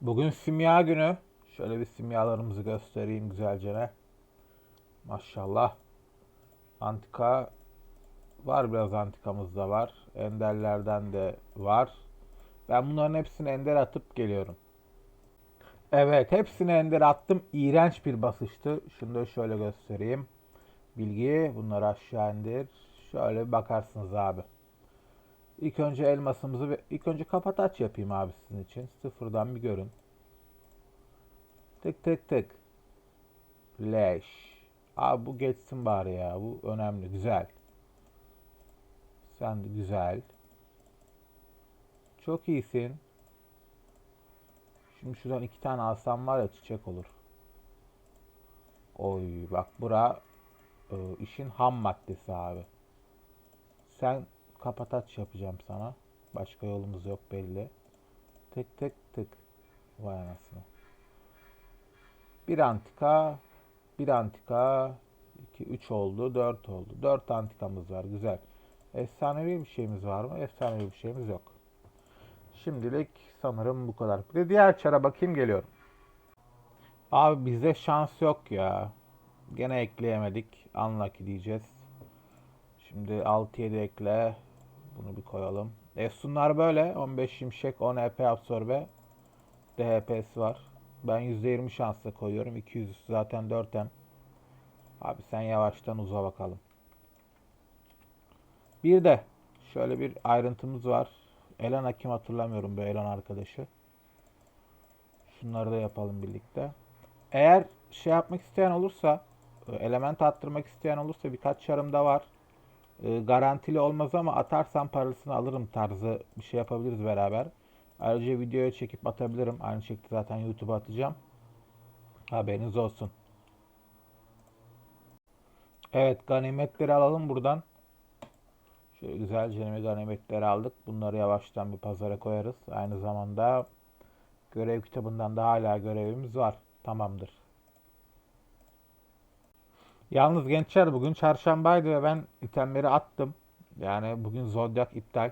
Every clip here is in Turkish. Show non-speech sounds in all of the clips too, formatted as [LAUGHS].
Bugün simya günü. Şöyle bir simyalarımızı göstereyim güzelce. Maşallah. Antika var biraz antikamız da var. Enderlerden de var. Ben bunların hepsini ender atıp geliyorum. Evet hepsini ender attım. İğrenç bir basıştı. Şunu da şöyle göstereyim. Bilgi bunları aşağı indir. Şöyle bir bakarsınız abi. İlk önce elmasımızı ve ilk önce kapataç yapayım abi sizin için. Sıfırdan bir görün. Tık tık tık. Leş. Abi bu geçsin bari ya. Bu önemli. Güzel. Sen de güzel. Çok iyisin. Şimdi şuradan iki tane alsam var ya çiçek olur. Oy bak bura e, işin ham maddesi abi. Sen kapataç yapacağım sana. Başka yolumuz yok belli. Tık tık tık. Vay anasını. Bir antika, bir antika, 2, 3 oldu, 4 oldu. 4 antikamız var, güzel. Efsanevi bir şeyimiz var mı? Efsanevi bir şeyimiz yok. Şimdilik sanırım bu kadar. Bir de diğer çara bakayım geliyorum. Abi bizde şans yok ya. Gene ekleyemedik. Unlucky diyeceğiz. Şimdi 6-7 ekle. Bunu bir koyalım. Efsunlar böyle. 15 şimşek, 10 EP absorbe. DHP'si var. Ben %20 şansla koyuyorum. 200 üstü zaten 4M. Abi sen yavaştan uza bakalım. Bir de şöyle bir ayrıntımız var. Elena kim hatırlamıyorum bu Elena arkadaşı. Şunları da yapalım birlikte. Eğer şey yapmak isteyen olursa, e, element attırmak isteyen olursa birkaç çarım da var. E, garantili olmaz ama atarsam parasını alırım tarzı bir şey yapabiliriz beraber. Ayrıca videoya çekip atabilirim. Aynı şekilde zaten YouTube'a atacağım. Haberiniz olsun. Evet ganimetleri alalım buradan. Şöyle güzelce ganimetleri aldık. Bunları yavaştan bir pazara koyarız. Aynı zamanda görev kitabından da hala görevimiz var. Tamamdır. Yalnız gençler bugün çarşambaydı ve ben itemleri attım. Yani bugün Zodiac iptal.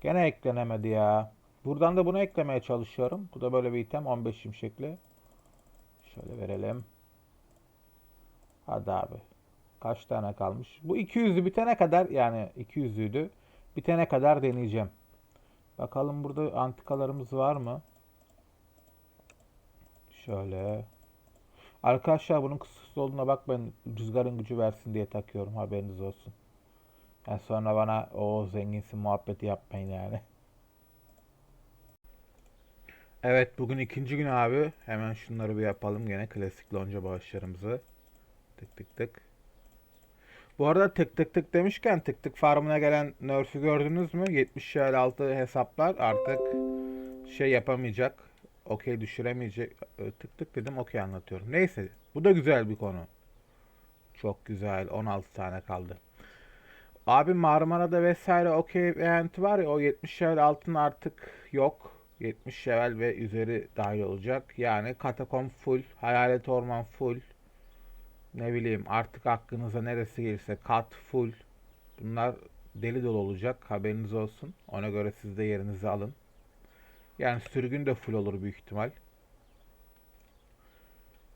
Gene eklenemedi ya. Buradan da bunu eklemeye çalışıyorum. Bu da böyle bir item 15 şimşekli. Şöyle verelim. Hadi abi. Kaç tane kalmış? Bu 200'ü bitene kadar yani 200'üydü. Bitene kadar deneyeceğim. Bakalım burada antikalarımız var mı? Şöyle. Arkadaşlar bunun kusursuz olduğuna bak ben rüzgarın gücü versin diye takıyorum haberiniz olsun. Yani sonra bana o zenginsin muhabbeti yapmayın yani. Evet bugün ikinci gün abi. Hemen şunları bir yapalım gene klasik lonca bağışlarımızı. Tık tık tık. Bu arada tık tık tık demişken tık tık farmına gelen nerf'ü gördünüz mü? 70 altı hesaplar artık şey yapamayacak. Okey düşüremeyecek. Ee, Tık tık dedim okey anlatıyorum. Neyse bu da güzel bir konu. Çok güzel 16 tane kaldı. Abi Marmara'da vesaire okey eventi var ya o 70 level altın artık yok. 70 level ve üzeri dahil olacak. Yani katakom full, hayalet orman full. Ne bileyim artık aklınıza neresi gelirse kat full. Bunlar deli dolu olacak haberiniz olsun. Ona göre siz de yerinizi alın. Yani sürgün de full olur büyük ihtimal.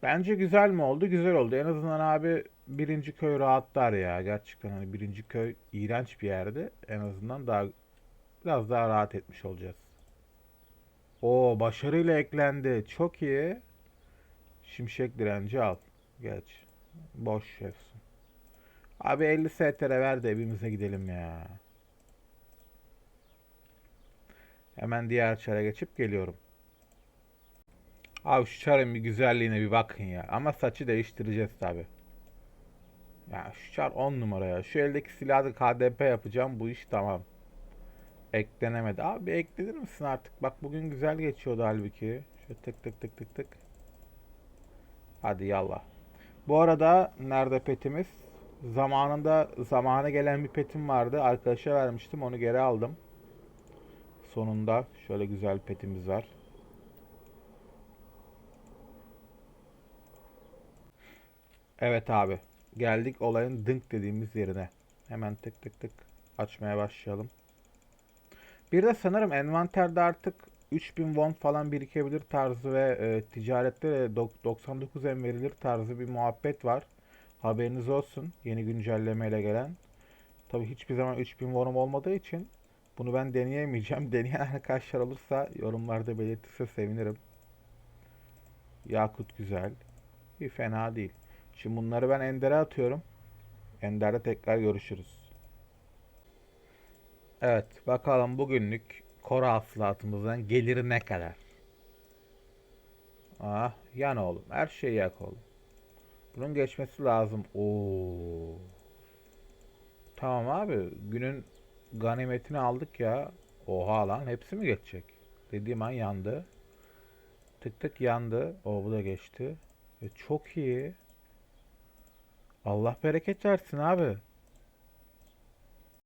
Bence güzel mi oldu? Güzel oldu. En azından abi birinci köy rahatlar ya. Gerçekten hani birinci köy iğrenç bir yerde. En azından daha biraz daha rahat etmiş olacağız. O başarıyla eklendi. Çok iyi. Şimşek direnci al. Geç. Boş şefsin. Abi 50 STR ver de evimize gidelim ya. Hemen diğer çara geçip geliyorum. Abi şu çarın bir güzelliğine bir bakın ya. Ama saçı değiştireceğiz tabi. Ya şu çar 10 numara ya. Şu eldeki silahı KDP yapacağım. Bu iş tamam. Eklenemedi. Abi eklenir misin artık? Bak bugün güzel geçiyordu halbuki. Şöyle tık tık tık tık tık. Hadi yallah. Bu arada nerede petimiz? Zamanında zamana gelen bir petim vardı. Arkadaşa vermiştim. Onu geri aldım. Sonunda şöyle güzel petimiz var. Evet abi. Geldik olayın dınk dediğimiz yerine. Hemen tık tık tık açmaya başlayalım. Bir de sanırım envanterde artık 3000 won falan birikebilir tarzı ve e, ticarette de dok- 99 em verilir tarzı bir muhabbet var. Haberiniz olsun yeni güncellemeyle gelen. Tabii hiçbir zaman 3000 wonum olmadığı için bunu ben deneyemeyeceğim. [LAUGHS] Deneyen arkadaşlar olursa yorumlarda belirtirse sevinirim. Yakut güzel. Bir fena değil. Şimdi bunları ben Ender'e atıyorum. Ender'de tekrar görüşürüz. Evet, bakalım bugünlük koro hasılatımızdan geliri ne kadar? Ah, yan oğlum. Her şeyi yak oğlum. Bunun geçmesi lazım. Oo. Tamam abi, günün ganimetini aldık ya. Oha lan, hepsi mi geçecek? Dediğim an yandı. Tık tık yandı. O bu da geçti. E, çok iyi. Allah bereket versin abi.